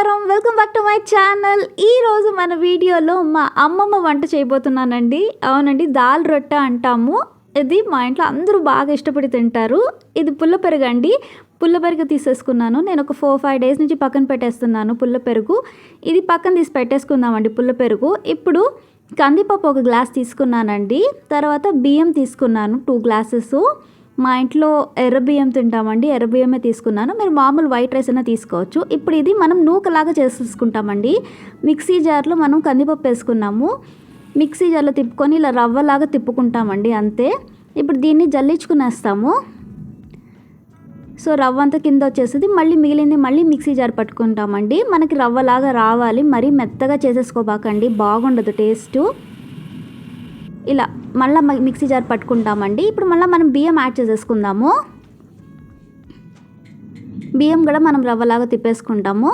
నమస్కారం. Welcome back to my channel ఈరోజు మన వీడియోలో మా అమ్మమ్మ వంట చేయబోతున్నానండి. అవునండి దాల్ రొట్టె అంటాము. ఇది మా ఇంట్లో అందరూ బాగా ఇష్టపడి తింటారు. ఇది పుల్ల పెరుగు అండి. పుల్ల పెరుగు తీసేసుకున్నాను. నేను ఒక ఫోర్ ఫైవ్ డేస్ నుంచి పక్కన పెట్టేస్తున్నాను పుల్ల పెరుగు. ఇది పక్కన తీసి పెట్టేసుకుందామండి పుల్ల పెరుగు. ఇప్పుడు కందిపప్పు ఒక గ్లాస్ తీసుకున్నానండి. తర్వాత బియ్యం తీసుకున్నాను టూ గ్లాసెస్ మా ఇంట్లో ఎర్ర బియ్యం తింటామండి ఎర్ర బియ్యమే తీసుకున్నాను. మీరు మామూలు వైట్ రైస్ అయినా తీసుకోవచ్చు. ఇప్పుడు ఇది మనం నూకలాగా చేసేసుకుంటామండి మిక్సీ జార్లో మనం కందిపప్పు వేసుకున్నాము. మిక్సీ జార్లో తిప్పుకొని ఇలా రవ్వలాగా తిప్పుకుంటామండి అంతే. ఇప్పుడు దీన్ని జల్లించుకునేస్తాము. సో రవ్వ అంతా కింద వచ్చేస్తుంది. మళ్ళీ మిగిలింది మళ్ళీ మిక్సీ జార్ పట్టుకుంటామండి. మనకి రవ్వలాగా రావాలి. మరీ మెత్తగా చేసేసుకోబాకండి. బాగుండదు టేస్ట్. ఇలా మళ్ళీ మిక్సీ జార్ పట్టుకుంటామండి. ఇప్పుడు మళ్ళీ మనం బియ్యం యాడ్ చేసేసుకుందాము. బియ్యం కూడా మనం రవ్వలాగా తిప్పేసుకుంటాము.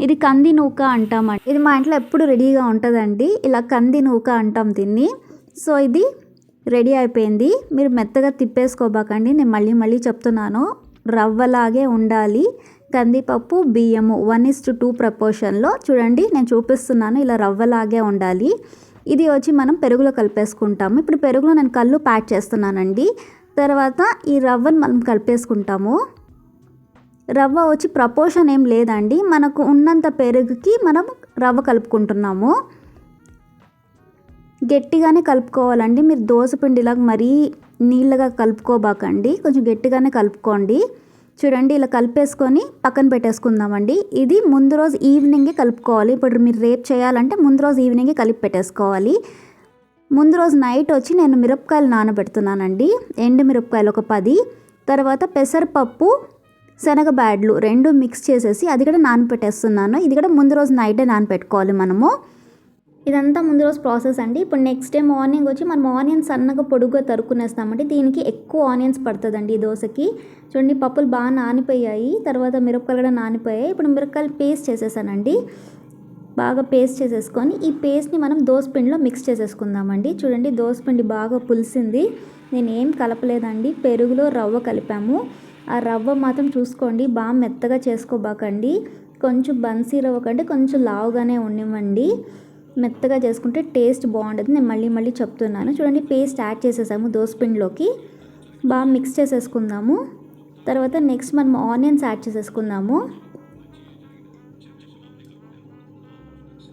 ఇది కంది నూక అంటామండి. ఇది మా ఇంట్లో ఎప్పుడు రెడీగా ఉంటుందండి. ఇలా కంది నూక అంటాం దీన్ని. సో ఇది రెడీ అయిపోయింది. మీరు మెత్తగా తిప్పేసుకోబాకండి. నేను మళ్ళీ మళ్ళీ చెప్తున్నాను. రవ్వలాగే ఉండాలి. కందిపప్పు బియ్యము వన్ ఇస్ టు టూ ప్రపోర్షన్లో. చూడండి నేను చూపిస్తున్నాను. ఇలా రవ్వలాగే ఉండాలి. ఇది వచ్చి మనం పెరుగులో కలిపేసుకుంటాము. ఇప్పుడు పెరుగులో నేను కళ్ళు ప్యాక్ చేస్తున్నానండి. తర్వాత ఈ రవ్వను మనం కలిపేసుకుంటాము. రవ్వ వచ్చి ప్రపోర్షన్ ఏం లేదండి. మనకు ఉన్నంత పెరుగుకి మనం రవ్వ కలుపుకుంటున్నాము. గట్టిగానే కలుపుకోవాలండి. మీరు దోశ పిండిలాగా మరీ నీళ్ళగా కలుపుకోబాకండి. కొంచెం గట్టిగానే కలుపుకోండి. చూడండి ఇలా కలిపేసుకొని పక్కన పెట్టేసుకుందామండి. ఇది ముందు రోజు ఈవినింగే కలుపుకోవాలి. ఇప్పుడు మీరు రేపు చేయాలంటే ముందు రోజు ఈవినింగే కలిపి పెట్టేసుకోవాలి. ముందు రోజు నైట్ వచ్చి నేను మిరపకాయలు నానబెడుతున్నానండి. ఎండు మిరపకాయలు ఒక పది. తర్వాత పెసరపప్పు శనగ బ్యాడ్లు రెండు మిక్స్ చేసేసి అది కూడా నానపెట్టేస్తున్నాను ఇది కూడా ముందు రోజు నైటే నానపెట్టుకోవాలి మనము. ఇదంతా ముందు రోజు ప్రాసెస్ అండి. ఇప్పుడు నెక్స్ట్ డే మార్నింగ్ వచ్చి మనం ఆనియన్స్ సన్నగా పొడుగ్గా తరుక్కునేస్తామండి. దీనికి ఎక్కువ ఆనియన్స్ పడుతుందండి ఈ దోశకి. చూడండి పప్పులు బాగా నానిపోయాయి. తర్వాత మిరపకాయలు కూడా నానిపోయాయి. ఇప్పుడు మిరపకాయలు పేస్ట్ చేసేసానండి. బాగా పేస్ట్ చేసేసుకొని ఈ పేస్ట్ని మనం దోసపిండిలో మిక్స్ చేసేసుకుందామండి. చూడండి దోసపిండి బాగా పులిసింది. నేను ఏం కలపలేదండి. పెరుగులో రవ్వ కలిపాము. ఆ రవ్వ మాత్రం చూసుకోండి బాగా మెత్తగా చేసుకోబాకండి. కొంచెం బన్సీ రవ్వ కంటే కొంచెం లావుగానే ఉండివ్వండి. మెత్తగా చేసుకుంటే టేస్ట్ బాగుంటుంది నేను మళ్ళీ మళ్ళీ చెప్తున్నాను. చూడండి పేస్ట్ యాడ్ చేసేసాము దోసపిండిలోకి బాగా మిక్స్ చేసేసుకుందాము. తర్వాత నెక్స్ట్ మనం ఆనియన్స్ యాడ్ చేసేసుకుందాము.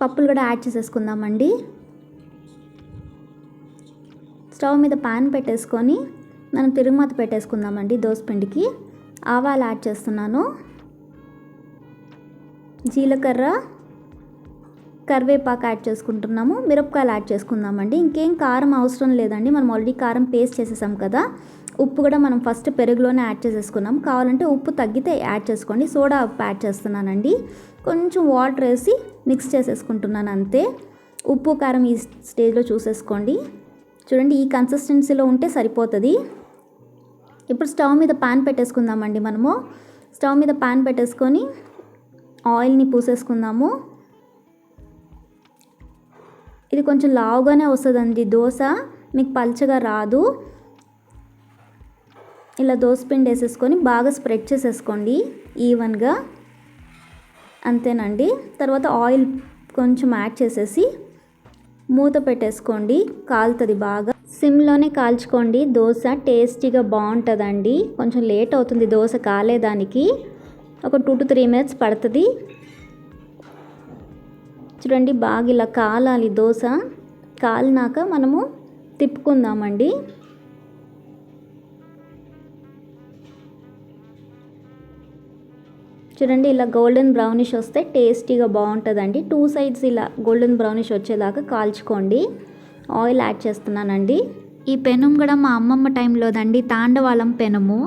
పప్పులు కూడా యాడ్ చేసేసుకుందామండి. స్టవ్ మీద పాన్ పెట్టేసుకొని మనం తిరుగుమాత పెట్టేసుకుందామండి దోసపిండికి ఆవాలు యాడ్ చేస్తున్నాను. జీలకర్ర కరివేపాకు యాడ్ చేసుకుంటున్నాము మిరపకాయలు యాడ్ చేసుకుందామండి. ఇంకేం కారం అవసరం లేదండి. మనం ఆల్రెడీ కారం పేస్ట్ చేసేసాం కదా ఉప్పు కూడా మనం ఫస్ట్ పెరుగులోనే యాడ్ చేసేసుకున్నాం. కావాలంటే ఉప్పు తగ్గితే యాడ్ చేసుకోండి. సోడా ఉప్పు యాడ్ చేస్తున్నానండి. కొంచెం వాటర్ వేసి మిక్స్ చేసేసుకుంటున్నాను అంతే. ఉప్పు కారం ఈ స్టేజ్లో చూసేసుకోండి. చూడండి ఈ కన్సిస్టెన్సీలో ఉంటే సరిపోతుంది. ఇప్పుడు స్టవ్ మీద పాన్ పెట్టేసుకుందామండి మనము. స్టవ్ మీద పాన్ పెట్టేసుకొని ఆయిల్ని పూసేసుకుందాము. ఇది కొంచెం లావుగానే వస్తుందండి. దోశ మీకు పల్చగా రాదు. ఇలా దోశ పిండి వేసేసుకొని బాగా స్ప్రెడ్ చేసేసుకోండి ఈవెన్గా. అంతేనండి. తర్వాత ఆయిల్ కొంచెం యాడ్ చేసేసి మూత పెట్టేసుకోండి. కాలుతుంది బాగా. సిమ్లోనే కాల్చుకోండి. దోశ టేస్టీగా బాగుంటుందండి. కొంచెం లేట్ అవుతుంది దోశ కాలేదానికి. ఒక టూ టు త్రీ మినిట్స్ పడుతుంది. చూడండి బాగా ఇలా కాలాలి దోశ. కాలినాక మనము తిప్పుకుందామండి. చూడండి ఇలా గోల్డెన్ బ్రౌనిష్ వస్తే టేస్టీగా బాగుంటుందండి. టూ సైడ్స్ ఇలా గోల్డెన్ బ్రౌనిష్ వచ్చేదాకా కాల్చుకోండి. ఆయిల్ యాడ్ చేస్తున్నానండి. ఈ పెనం కూడా మా అమ్మమ్మ టైంలోదండి తాండవాళం పెనము.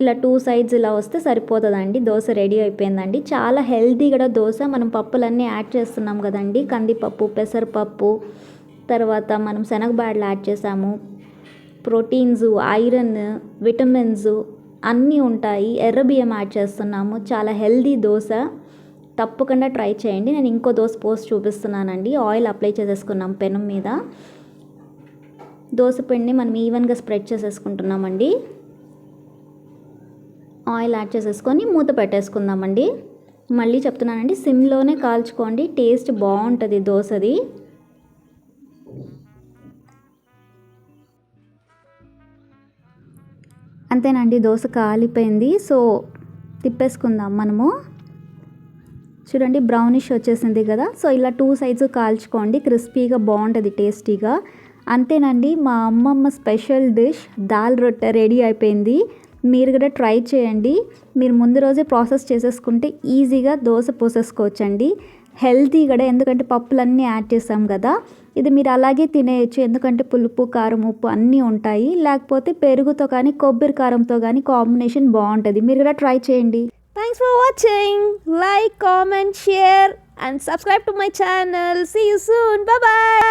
ఇలా టూ సైడ్స్ ఇలా వస్తే సరిపోతుందండి. దోశ రెడీ అయిపోయిందండి. చాలా హెల్తీ కూడా దోశ. మనం పప్పులన్నీ యాడ్ చేస్తున్నాం కదండి. కందిపప్పు పెసరపప్పు తర్వాత మనం శనగబాడలు యాడ్ చేసాము. ప్రోటీన్స్ ఐరన్ విటమిన్స్ అన్నీ ఉంటాయి. ఎర్ర బియ్యం యాడ్ చేస్తున్నాము. చాలా హెల్తీ దోశ. తప్పకుండా ట్రై చేయండి. నేను ఇంకో దోశ పోస్ట్ చూపిస్తున్నానండి. ఆయిల్ అప్లై చేసేసుకున్నాం పెనం మీద. దోశ పిండిని మనం ఈవెన్గా స్ప్రెడ్ చేసేసుకుంటున్నామండి. ఆయిల్ యాడ్ చేసేసుకొని మూత పెట్టేసుకుందామండి. మళ్ళీ చెప్తున్నానండి సిమ్లోనే కాల్చుకోండి టేస్ట్ బాగుంటుంది దోశది. అంతేనండి దోశ కాలిపోయింది. సో తిప్పేసుకుందాం మనము. చూడండి బ్రౌనిష్ వచ్చేసింది కదా. సో ఇలా టూ సైడ్స్ కాల్చుకోండి క్రిస్పీగా బాగుంటుంది టేస్టీగా అంతేనండి మా అమ్మమ్మ స్పెషల్ డిష్ దాల్ రొట్టె రెడీ అయిపోయింది. మీరు కూడా ట్రై చేయండి. మీరు ముందు రోజే ప్రాసెస్ చేసేసుకుంటే ఈజీగా దోశ పోసేసుకోవచ్చండి. హెల్తీ కూడా ఎందుకంటే పప్పులన్నీ యాడ్ చేసాం కదా. ఇది మీరు అలాగే తినేయచ్చు ఎందుకంటే పులుపు కారం ఉప్పు అన్నీ ఉంటాయి. లేకపోతే పెరుగుతో కానీ కొబ్బరి కారంతో కానీ కాంబినేషన్ బాగుంటుంది. మీరు కూడా ట్రై చేయండి. Thanks for watching like comment share and subscribe to my channel see you soon bye.